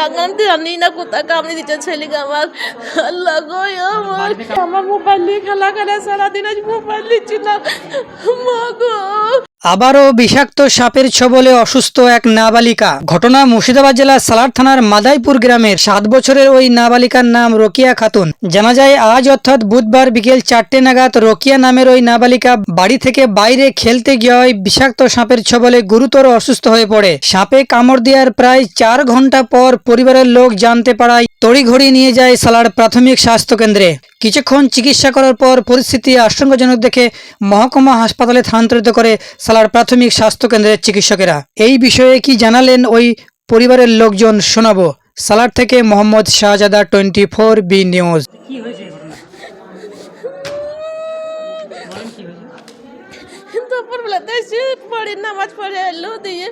আগামতে জানি না কোথায় কামড়ে দিতে ছেলেকে আমার আল্লাহ গো আমার আমার মোবাইল নিয়ে খেলা করে সারাদিন আজ মোবাইল নিচ্ছি না মা গো আবারও বিষাক্ত সাপের ছবলে অসুস্থ এক নাবালিকা। ঘটনা মুর্শিদাবাদ জেলার সালার থানার মাদাইপুর গ্রামের সাত বছরের ওই নাবালিকার নাম রোকিয়া খাতুন। জানা যায়, আজ অর্থাৎ বুধবার বিকেল চারটে নাগাদ রোকিয়া নামের ওই নাবালিকা বাড়ি থেকে বাইরে খেলতে গিয়ে বিষাক্ত সাপের ছবলে গুরুতর অসুস্থ হয়ে পড়ে। সাপে কামড় দেওয়ার প্রায় চার ঘণ্টা পর পরিবারের লোক জানতে পারায় তড়িঘড়ি নিয়ে যায় সালার প্রাথমিক স্বাস্থ্য কেন্দ্রে। কিছুক্ষণ চিকিৎসা করার পর পরিস্থিতি আশঙ্কাজনক দেখে মহকুমা হাসপাতালে স্থানান্তরিত করে সালার প্রাথমিক স্বাস্থ্য কেন্দ্রের চিকিৎসকেরা। এই বিষয়ে কি জানালেন ওই পরিবারের লোকজন শোনাবো। সালার থেকে Mohammad Shahzada twenty four B news. তারপর পড়ে নামাজ পড়ে এলো দিয়ে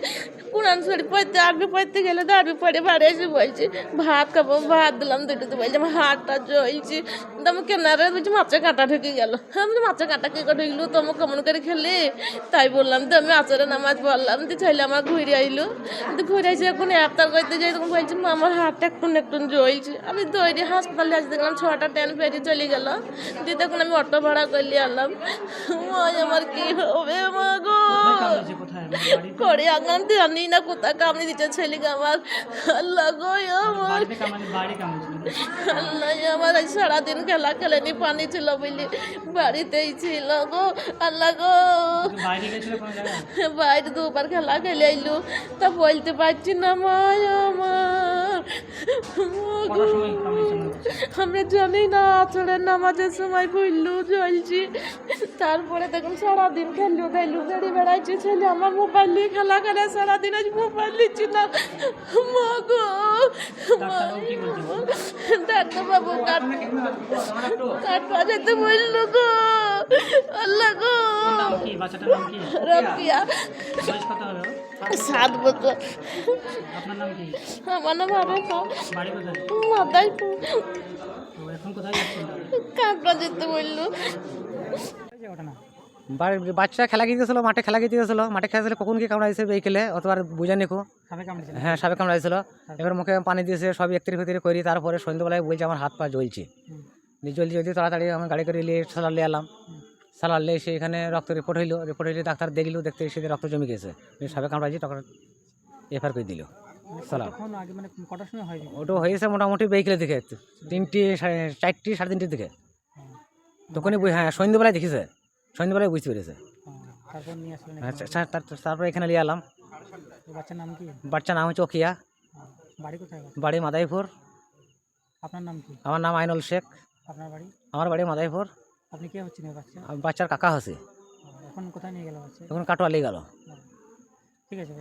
কোরআন শরীফ পড়তে আরবি পড়তে গেলে তো আরবি পড়ে বাড়ি এসে বলছি ভাত খাব ভাত দিলাম দুটোতে বলছি আমার হাতটা জ্বলছে আমি কেনারে বলছি মাছের কাঁটা ঢুকে গেল। আমি বলি, মাছের কাঁটা কে ঢুকলো? তো আমার কেমন করে খেলে? তাই বললাম তো আমি আচারে নামাজ পড়লাম তো ছেলে আমার ঘুরে আইলো। তো ঘুরে আইসে এখন আফতার করতে যাই তখন বলছি আমার হাতটা একটু একটু জ্বলছে আমি দৌড়ে হাসপাতালে আসতে দেখলাম ছটা ট্রেন ফেরি চলে গেল। দিয়ে তখন আমি অটো ভাড়া করলে আনলাম। আমার কি হবে মা করে আগামতে জানি না কোথা কামড়ে দিচ্ছে ছেলেকে আমার? আল্লাহ গো আমার। বাড়ি কামড়েছিল আল্লাহ আমার আজ সারাদিন খেলা খেলেনি পানি ছিল বুঝলি বাড়িতেই ছিল গো আল্লাহ গো। বাইরে দুবার খেলা খেলে আইলু। তা বলতে পারছি না মা। আমার আমরা জানি না আচরের নামাজের সময় ভুললু জ্বলছি। তারপরে দেখুন সারাদিন খেললু খেললু বেড়ে বেড়াইছি ছেলে আমার মোবাইল নিয়ে খেলা করে সারাদিন আজ মোবাইল নিচ্ছি না। মা গো ডাক্তারবাবু কাট কাট বাজাতে বলল গো। বাচ্চাটার নাম কি? রপিয়া বয়স কত হবে? সাত বছর। আপনার নাম কি? আমার নাম আরেফা। বাড়ি কোথায়? এখন কোথায় যাচ্ছেন? বাজাতে বলল। ঘটনা বাড়ির বাচ্চা খেলা খেতে গেছিল মাঠে খেলা খেতে গেছিল। মাঠে খেলা কখন কি কামড়াইছে খেলে? অতবার বুঝা নিকো হ্যাঁ সাপে কামড়াইছিল। এবার মুখে পানি দিয়েছে সব একতির ফেতির করি তারপরে সন্ধ্যেবেলায় বলছে আমার হাত পা জ্বলছে। জ্বলছে জ্বলছে তাড়াতাড়ি আমি গাড়ি করে নিয়ে সালার নিয়ে এলাম। নিয়ে এসে এখানে রক্ত রিপোর্ট হইল রিপোর্ট হইলে ডাক্তার দেখল দেখতে এসে রক্ত জমে গেছে। সাপে কামড়াইছে তখন এফআর করে দিল। সালাম মানে ওটা হয়েছে মোটামুটি বিকেলের দিকে তিনটি চারটি সাড়ে তিনটির দিকে। তখনই বুঝ- হ্যাঁ সন্ধ্যেবেলায় দেখেছে। সন্ধ্যেবেলায় বুঝতে পেরেছে। তারপর তারপরে এখানে নিয়ে এলাম। বাচ্চার নাম নাম হচ্ছে ওকিয়া বাড়ি বাড়ি মাদাইপুর। আপনার নাম কি? আমার নাম আইনুল শেখ। আপনার বাড়ি? আমার বাড়ি মাদাইপুর। আপনি কে হচ্ছেন এই বাচ্চা? আর বাচ্চার কাকা হসে এখন কোথায় নিয়ে গেল বাচ্চা? এখন কাটোয়া লেগে গেল। ঠিক আছে